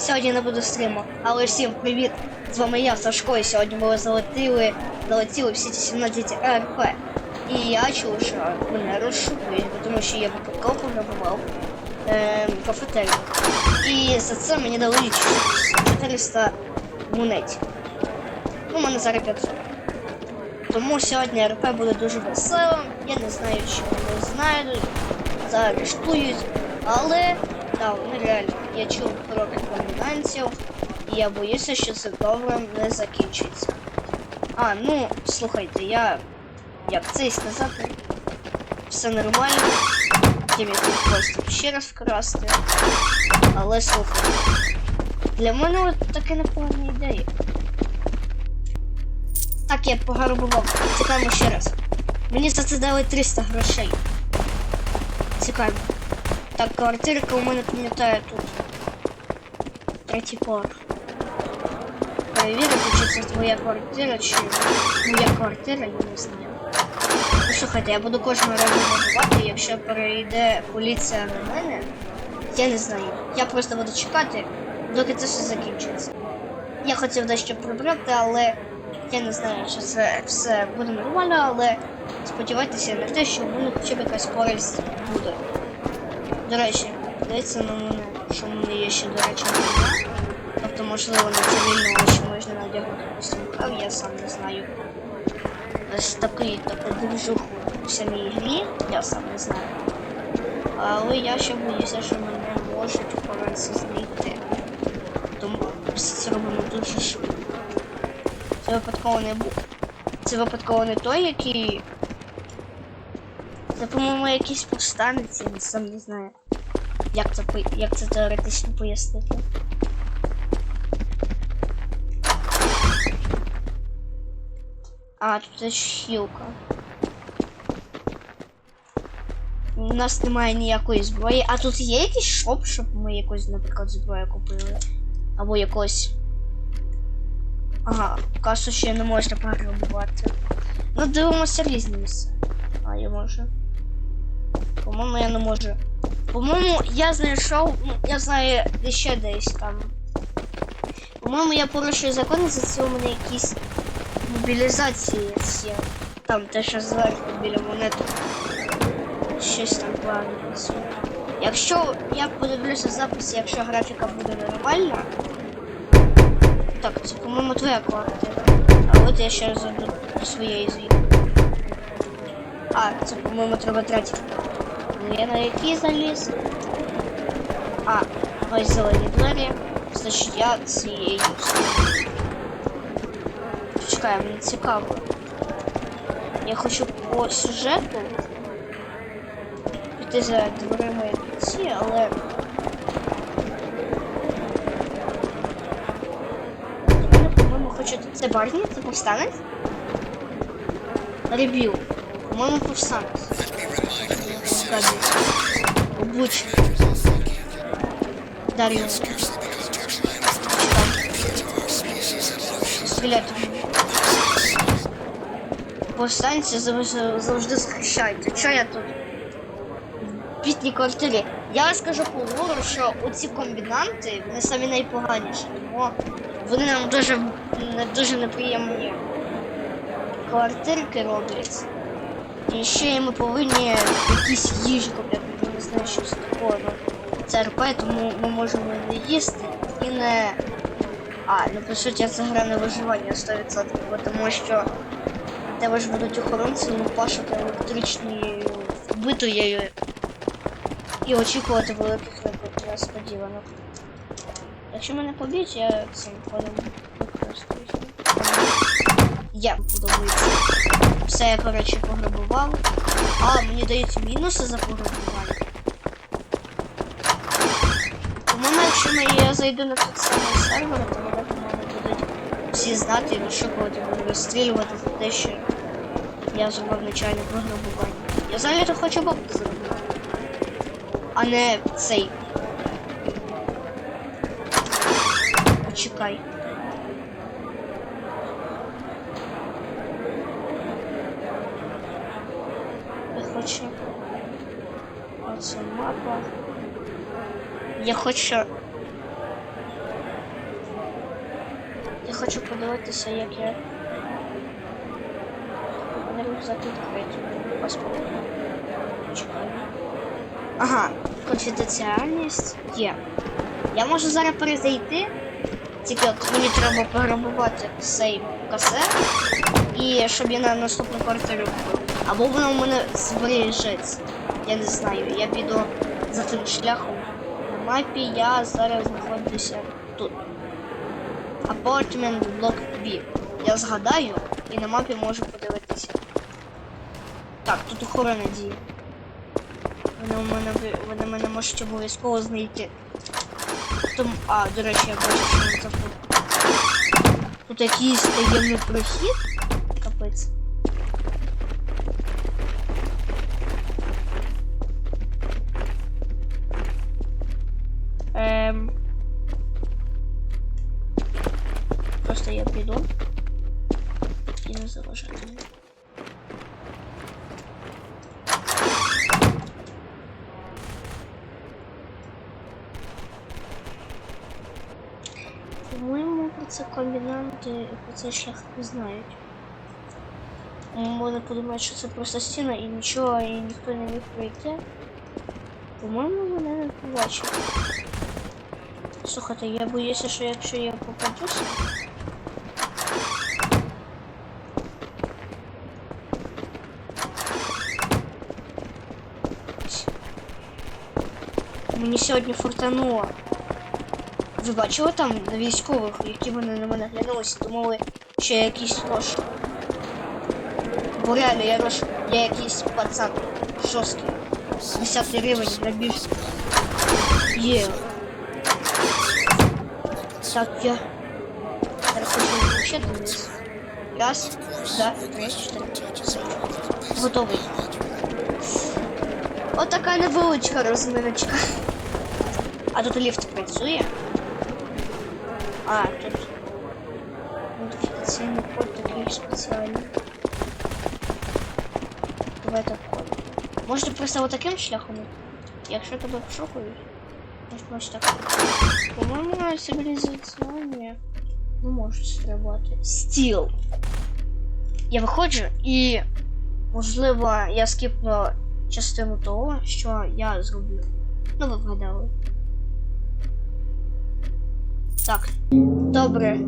Сьогодні не буде стріму, але всім привіт! З вами я, Сашко, і сьогодні ми залетіли, залетіли всі ці 17 РП. І я чув, що мене розшукують, тому що я випадково пограбував е, кафетерію. І за це мені дали 400 монетів. Ну, у мене зараз 500. Тому сьогодні РП буде дуже веселим. Я не знаю, чи вони знайдуть, заарештують, але так, вони реально. Я чув про рекомендаців, і я боюся, що це добре не закінчиться. А, ну, слухайте, я. Як це і сказати? Все нормально. Тут просто ще раз вкрасти. Але слухайте. Для мене от таке непогана ідея. Так, я пограбував. Цікаємо ще раз. Мені за це дали 300 грошей. Цікаво. Так, квартирка у мене пам'ятаю тут. Третій поверх. Перевірити, чи це твоя квартира, чи моя квартира, я не знаю. Ну слухайте, я буду кожного разу вибивати, якщо перейде поліція на мене. Я не знаю. Я просто буду чекати, доки це все закінчиться. Я хотів дещо прибрати, але я не знаю, чи це все буде нормально, але сподівайтеся на те, що в хоча б якась користь буде. До речі, дивіться на мене, що в мене є ще, до речі. Тобто, можливо, на цивільному ще можна надягнути костюм, я сам не знаю. Ось такий таку движуху в самій грі, я сам не знаю. Але я ще боюся, що мене можуть охоронці знайти. Тому все робимо дуже швидко. Це випадково не був. Це випадково не той, який. Це, по-моєму, якийсь повстанець, я сам не знаю. Як це, як це теоретично пояснити? А, тут є щілка. У нас немає ніякої зброї. А тут є якийсь шоп, щоб ми якусь, наприклад, зброю купили. Або якось. Ага, касу ще не можна пограбувати. Ну, дивимося різні місця. А, я можу. По-моєму, я не можу. По-моєму, я знайшов. Ну, я знаю де ще десь там. По-моєму, я порушую закони, за це у мене якісь мобілізації ці. Там те, що зверху біля монети. Щось там планується. Якщо я подивлюся запис, якщо графіка буде нормальна. Так, це, по-моєму, твоя квартира. А от я ще до своєї звідки. А, це, по-моєму, треба третій. Ну, я на який заліз? А, ось зелені двері. Значить, я цією. Чекай, мені цікаво. Я хочу по сюжету піти за дверима ці, але. Мене, по-моєму, хочуть. Це Барні? Це повстанець? Ребіл. По-моєму, повстанець. Обуч. Дар'ю. Стріляти. Повстанці завжди, захищають. Що я тут? В бітній квартирі. Я скажу по що оці комбінанти вони самі найпоганіші, тому вони нам дуже, дуже неприємні квартирки роблять. І ще ми повинні якісь їжі купити, я не знаю, що це такого. Це РП, тому ми можемо не їсти і не. А, ну по суті це гра на виживання 100%, бо тому що в тебе ж будуть охоронці, пашити електричні вбитою і очікувати великих несподіванок. Якщо мене поб'ють, я цим ходом використаюся. Я подобається. Все я, коротше, пограбував. А, мені дають мінуси за пограбування. По-моєму, якщо ми- я зайду на той самий сервер, то мене, будуть всі знати і будуть розстрілювати за те, що я зробив нечайне пограбування. Я взагалі хочу бабки заробити. А не цей. Почекай. Я хочу. Оце мапа. Я хочу. Я хочу подивитися, як я. Мене. Паспорт. Ага, конфіденціальність є. Я можу зараз перезайти. Тільки от мені треба пограбувати цей касет. І щоб я на наступну квартиру купив. Або воно у мене збережеться. Я не знаю. Я піду за тим шляхом. На мапі я зараз знаходжуся тут. Апартмент блок B. Я згадаю і на мапі можу подивитися. Так, тут охорона діє. Вони у мене вони мене можуть обов'язково знайти. Тому, а, до речі, я бачу, що він забув. Тут якийсь таємний прохід. комбінанти і про цей шлях не знають. Вони подумають, що це просто стіна і нічого, і ніхто не міг пройти. По-моєму, вони не побачили. Слухайте, я боюся, що якщо я попадуся. Мені сьогодні фортануло. Ви бачили там на військових, які вони на мене глянулися, думали, що я якийсь рош. Бо реально я рош, я якийсь пацан жорсткий. 10 рівень набіж. Є. Так, я. Зараз хочу ще вниз. Раз, два, три, чотири. Готовий. Отака невеличка розминочка. А тут ліфт працює. Код такий спеціальний. Давай так код. Можна просто отаким шляхом, йти? якщо тебе пошукають. Можна ось так. По-моєму, цивілізаційні не можуть стрибати. Стіл. Я виходжу і, можливо, я скіпну частину того, що я зроблю. Ну, ви. Так, добре.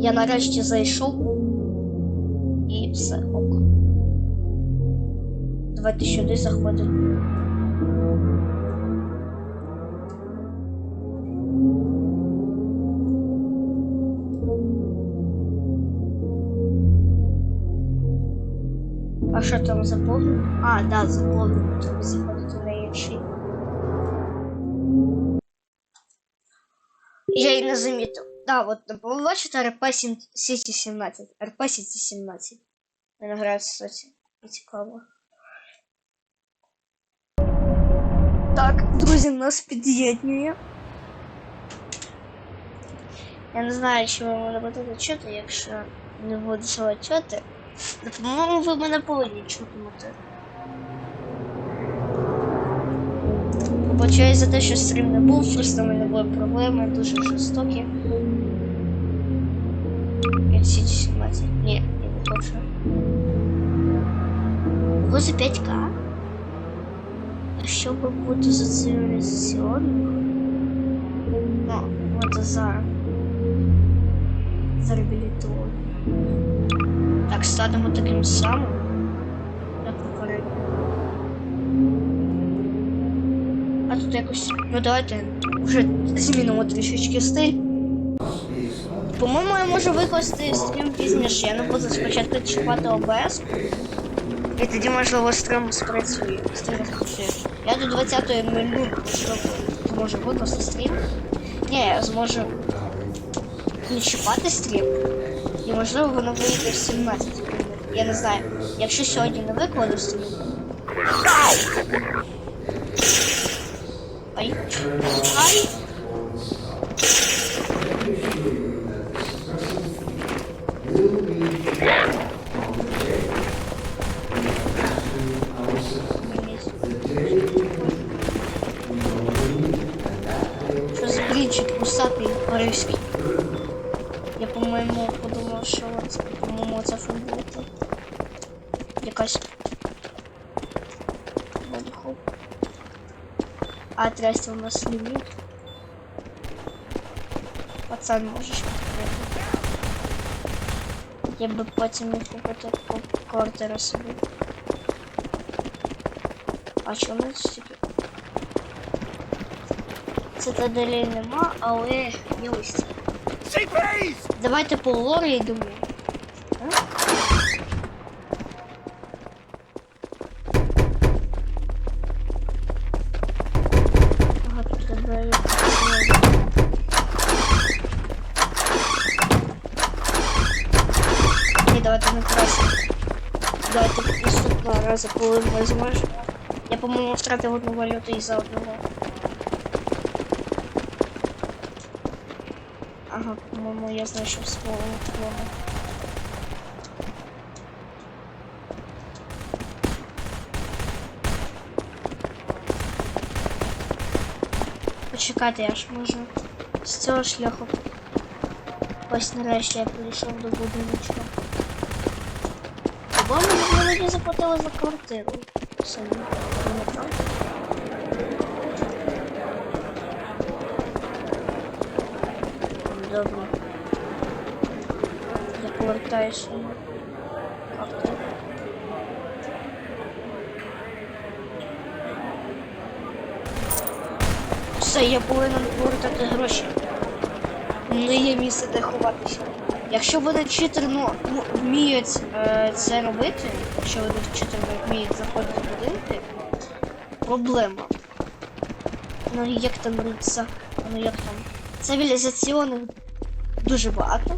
Я нарешті зайшов. І все, ок. Давайте сюди заходимо. А що там заповнено? А, да, заповнено. Треба заходити на інший. Да, от ви бачите РП Сіті 17. РП Сіті 17. Мене грає в соці. Цікаво. Так, друзі, нас під'єднує. Я не знаю, чи ви мене будете чути, якщо не буду чути. Ну, По-моєму, ви мене повинні чутимете. Вибачаюсь за те, що стрім не був, просто в мене були проблеми дуже жорстокі. 517. Ні, я не хочу. Було за 5К. А що би бути за цивілізаційних? Ну, от за... За реабілітованих. Так, станемо таким самим. Тут якось. Ну давайте вже змінимо трішечки стиль. По-моєму, я можу викласти стрім пізніше. Я не буду спочатку чіпати ОБС. І тоді, можливо, стрім спрацює. Стрім спрацює. Я до 20-ї минути зможу викласти стрім. Ні, я зможу не чіпати стрім. І можливо воно вийде в 17. Я не знаю. Якщо сьогодні не викладу стрім. Ай. Ай. Що за блінчик усатий парижський? Я, по-моєму, подумав, що це, по-моєму, це футболка. Якась. Вольхоп. А трясти у нас ліміт. Пацан, можеш підтримати. Я би потім міг купити ко- квартиру собі. А чому не стільки? Цитаделі нема, але є ось це. Давайте по лорі йдемо. А? Якось, Ні, давайте не краще. Давайте наступного разу, коли ми. Я, по-моєму, втратив одну валюту із-за одного. Ага, по-моєму, я знайшов свого клона. Почекайте, я ж можу з цього шляху. Ось нарешті я прийшов до будиночка. Бо ми мені заплатили за квартиру. Самі. Не правда? Добре. Я повертаюся Все, я повинен повертати гроші. Не є місце, де ховатися. Якщо вони читер ну, ну, вміють е, це робити, якщо вони читерно вміють заходити в будинки, проблема. Ну як там риться, Ну як там? Цивілізаційних дуже багато.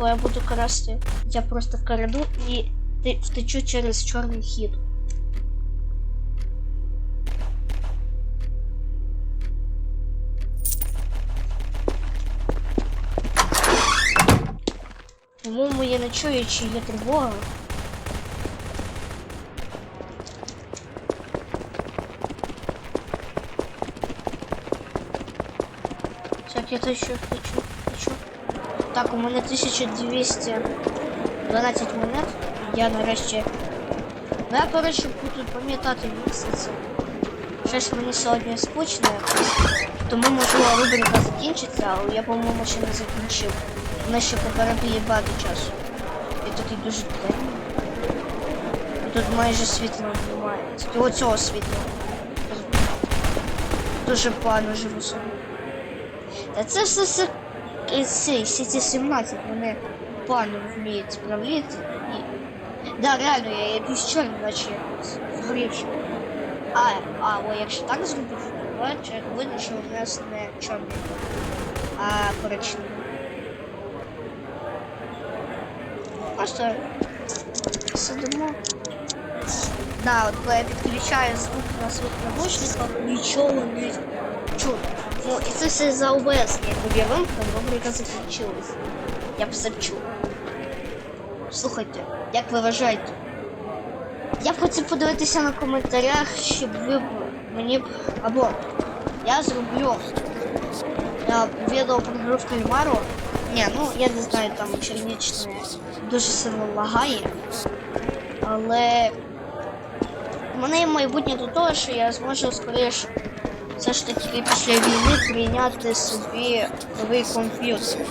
Коли я буду красти, я просто краду і ти- втечу через чорний хід. По-моєму, я не чую, чи є тривога. Так, я тисячу, тисячу, тисячу. Так, у мене 1212 монет. Я нарешті. Ну я, коротше, буду пам'ятати місяць. Щось мені сьогодні скучно якось. Тому можливо рубрика закінчиться, але я, по-моєму, ще не закінчив. У нас ще попереду багато часу. І такий дуже темний. Тут майже світла немає. Тільки оцього світла. Дуже погано живу собі. Та це все все і ці, всі ці 17 вони пану вміють справляти. І... Да, реально, я якийсь чорний, наче якось згорівши. А, а, о, якщо так зробити, то бачу, видно, що у нас не чорний, а коричневий. Просто сидимо. Да, от коли я підключаю звук на своїх навушниках, нічого не чую. Ну, і це все за ОБС, я вимкнув, рубрика закінчилась. Я б все чув. Слухайте, як ви вважаєте? Я хотів подивитися на коментарях, щоб ви мені б. Або я зроблю е, відео про гру в кальмару. Ні, ну я не знаю, там чернічне дуже сильно лагає. Але в мене є майбутнє до того, що я зможу скоріше все ж таки після війни прийняти собі новий комп'ютер.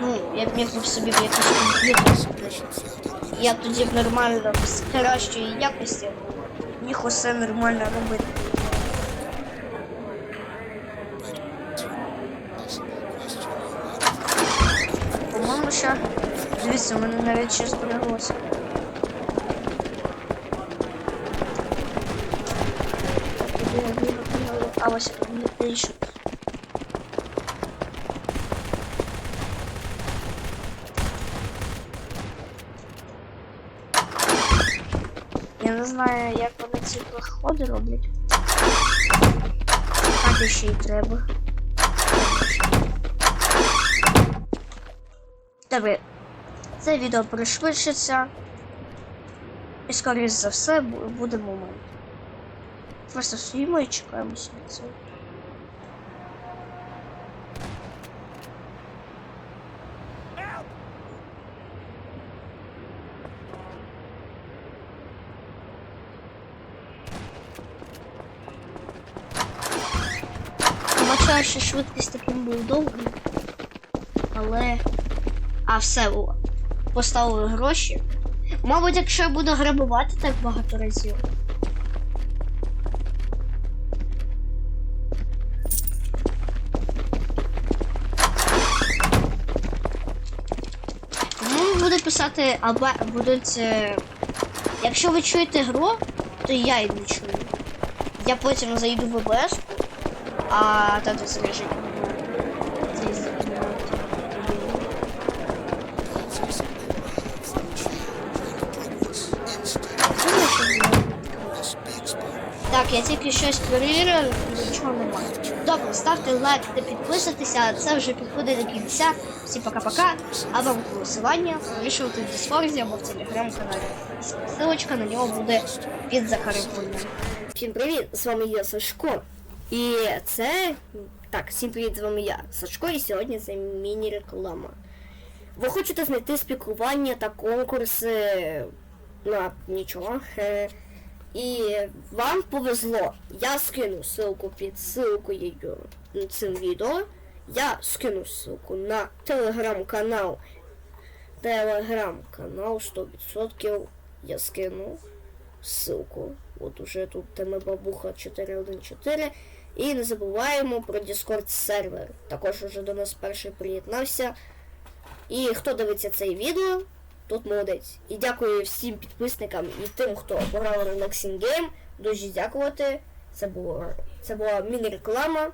Ну, я б міг би собі б якийсь комп'ютер. Я тоді б нормально з кращої якості міг усе нормально робити. По-моєму, ще. Дивіться, у мене навіть ще збереглося. Куди я бігав? А ось мені пишуть. Я не знаю, як вони ці проходи роблять. Де ще й треба. Добре, це відео пришвидшиться. І скоріш за все бу- буде момент. Просто стоїмо і чекаємо це. Бачила, що швидкість таким був довгий. Але. А все. Поставили гроші. Мабуть, якщо я буду грабувати так багато разів. Писати, або будуть. е, Якщо ви чуєте гру, то я її не чую. Я потім зайду в ОБС, а тато скажіть. Так, я тільки щось перевірив, нічого немає. Добре, ставте лайк та підписуйтеся, а це вже підходить до кінця. Всі пока-пока. А вам голосування вирішувати в Діскорді або в телеграм-каналі. Ссылочка на нього буде під закріпленням. Всім привіт! З вами я Сашко. І це. Так, всім привіт, з вами я, Сашко, і сьогодні це міні-реклама. Ви хочете знайти спілкування та конкурси на нічого. Е, І вам повезло. Я скину ссылку під ссылкою на цим відео. Я скину ссылку на телеграм-канал. Телеграм-канал 100% я скину ссылку. От уже тут тема бабуха 414. І не забуваємо про Discord сервер. Також уже до нас перший приєднався. І хто дивиться це відео, Тут молодець. І дякую всім підписникам і тим, хто пограв Relaxing Game. Дуже дякувати. Це було це була міні-реклама.